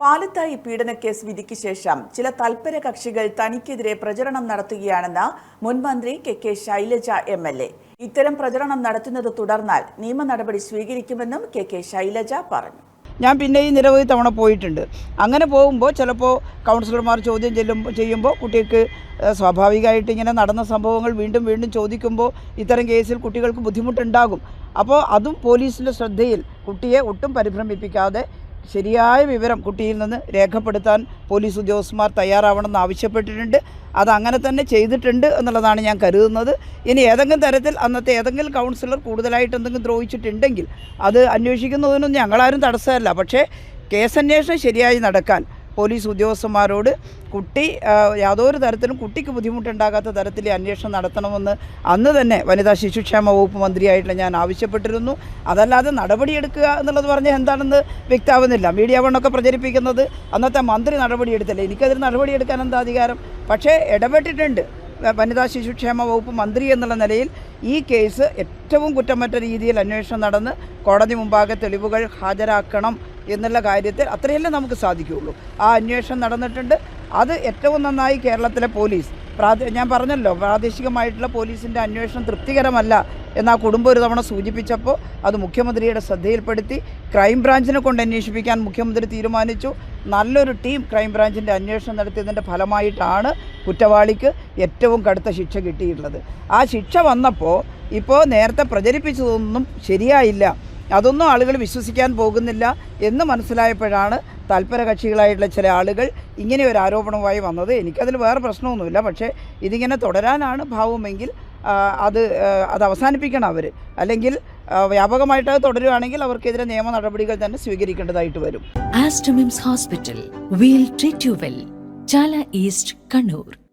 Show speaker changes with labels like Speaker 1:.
Speaker 1: പാലത്തായി പീഡനക്കേസ് വിധിക്ക് ശേഷം ചില തൽപര കക്ഷികൾ തനിക്കെതിരെ പ്രചരണം നടത്തുകയാണെന്ന് മുൻ മന്ത്രി K K Shailaja M L A. ഇത്തരം പ്രചരണം നടത്തുന്നത് തുടർന്നാൽ നിയമ നടപടി സ്വീകരിക്കുമെന്നും കെ കെ ശൈലജ പറഞ്ഞു.
Speaker 2: ഞാൻ പിന്നെ ഈ നിരവധി തവണ പോയിട്ടുണ്ട്. അങ്ങനെ പോകുമ്പോൾ ചിലപ്പോൾ കൗൺസിലർമാർ ചോദ്യം ചെല്ലുമ്പോൾ ചെയ്യുമ്പോൾ കുട്ടികൾക്ക് സ്വാഭാവികമായിട്ട് ഇങ്ങനെ നടന്ന സംഭവങ്ങൾ വീണ്ടും വീണ്ടും ചോദിക്കുമ്പോൾ ഇത്തരം കേസിൽ കുട്ടികൾക്ക് ബുദ്ധിമുട്ടുണ്ടാകും. അപ്പോൾ അതും പോലീസിന്റെ ശ്രദ്ധയിൽ കുട്ടിയെ ഒട്ടും പരിഭ്രമിപ്പിക്കാതെ ശരിയായ വിവരം കുട്ടിയിൽ നിന്ന് രേഖപ്പെടുത്താൻ പോലീസ് ഉദ്യോഗസ്ഥന്മാർ തയ്യാറാവണമെന്ന് ആവശ്യപ്പെട്ടിട്ടുണ്ട്. അത് അങ്ങനെ തന്നെ ചെയ്തിട്ടുണ്ട് എന്നുള്ളതാണ് ഞാൻ കരുതുന്നത്. ഇനി ഏതെങ്കിലും തരത്തിൽ അന്നത്തെ ഏതെങ്കിലും കൗൺസിലർ കൂടുതലായിട്ട് എന്തെങ്കിലും ദ്രോഹിച്ചിട്ടുണ്ടെങ്കിൽ അത് അന്വേഷിക്കുന്നതിനൊന്നും ഞങ്ങളാരും തടസ്സമല്ല. പക്ഷേ കേസന്വേഷണം ശരിയായി നടക്കാൻ പോലീസ് ഉദ്യോഗസ്ഥന്മാരോട് കുട്ടി യാതൊരു തരത്തിലും കുട്ടിക്ക് ബുദ്ധിമുട്ടുണ്ടാകാത്ത തരത്തിൽ അന്വേഷണം നടത്തണമെന്ന് അന്ന് തന്നെ വനിതാ ശിശുക്ഷേമ വകുപ്പ് മന്ത്രിയായിട്ടുള്ള ഞാൻ ആവശ്യപ്പെട്ടിരുന്നു. അതല്ലാതെ നടപടിയെടുക്കുക എന്നുള്ളത് പറഞ്ഞാൽ എന്താണെന്ന് വ്യക്താവുന്നില്ല. മീഡിയ വണ്ണൊക്കെ പ്രചരിപ്പിക്കുന്നത് അന്നത്തെ മന്ത്രി നടപടിയെടുത്തില്ല. എനിക്കതിൽ നടപടിയെടുക്കാൻ എന്താ അധികാരം? പക്ഷേ ഇടപെട്ടിട്ടുണ്ട് വനിതാ ശിശുക്ഷേമ വകുപ്പ് മന്ത്രി എന്നുള്ള നിലയിൽ ഈ കേസ് ഏറ്റവും കുറ്റമറ്റ രീതിയിൽ അന്വേഷണം നടന്ന് കോടതി മുമ്പാകെ തെളിവുകൾ ഹാജരാക്കണം എന്നുള്ള കാര്യത്തിൽ അത്രയല്ലേ നമുക്ക് സാധിക്കുകയുള്ളൂ. ആ അന്വേഷണം നടന്നിട്ടുണ്ട്. അത് ഏറ്റവും നന്നായി കേരളത്തിലെ പോലീസ് പ്രാദേ ഞാൻ പറഞ്ഞല്ലോ പ്രാദേശികമായിട്ടുള്ള പോലീസിന്റെ അന്വേഷണം തൃപ്തികരമല്ല എന്ന് ആ കുടുംബം ഒരു തവണ സൂചിപ്പിച്ചപ്പോൾ അത് മുഖ്യമന്ത്രിയുടെ ശ്രദ്ധയിൽപ്പെടുത്തി. ക്രൈംബ്രാഞ്ചിനെ കൊണ്ട് അന്വേഷിപ്പിക്കാൻ മുഖ്യമന്ത്രി തീരുമാനിച്ചു. നല്ലൊരു ടീം ക്രൈംബ്രാഞ്ചിന്റെ അന്വേഷണം നടത്തിയതിന്റെ ഫലമായിട്ടാണ് കുറ്റവാളിക്ക് ഏറ്റവും കടുത്ത ശിക്ഷ കിട്ടിയിട്ടുള്ളത്. ആ ശിക്ഷ വന്നപ്പോൾ ഇപ്പോൾ നേരത്തെ പ്രചരിപ്പിച്ചതൊന്നും ശരിയായില്ല. അതൊന്നും ആളുകൾ വിശ്വസിക്കാൻ പോകുന്നില്ല എന്ന് മനസ്സിലായപ്പോഴാണ് തൽപര കക്ഷികളായിട്ടുള്ള ചില ആളുകൾ ഇങ്ങനെ ഒരു ആരോപണവുമായി വന്നത്. എനിക്കതിൽ വേറെ പ്രശ്നമൊന്നുമില്ല. പക്ഷേ ഇതിങ്ങനെ തുടരാനാണ് ഭാവമെങ്കിൽ അത് അത് അവസാനിപ്പിക്കണം അവർ അല്ലെങ്കിൽ വ്യാപകമായിട്ട് അത് തുടരുകയാണെങ്കിൽ അവർക്കെതിരെ നിയമ നടപടികൾ തന്നെ സ്വീകരിക്കേണ്ടതായിട്ട് വരും.
Speaker 3: Aster MIMS Hospital. We'll treat you well Chala East, Kannur.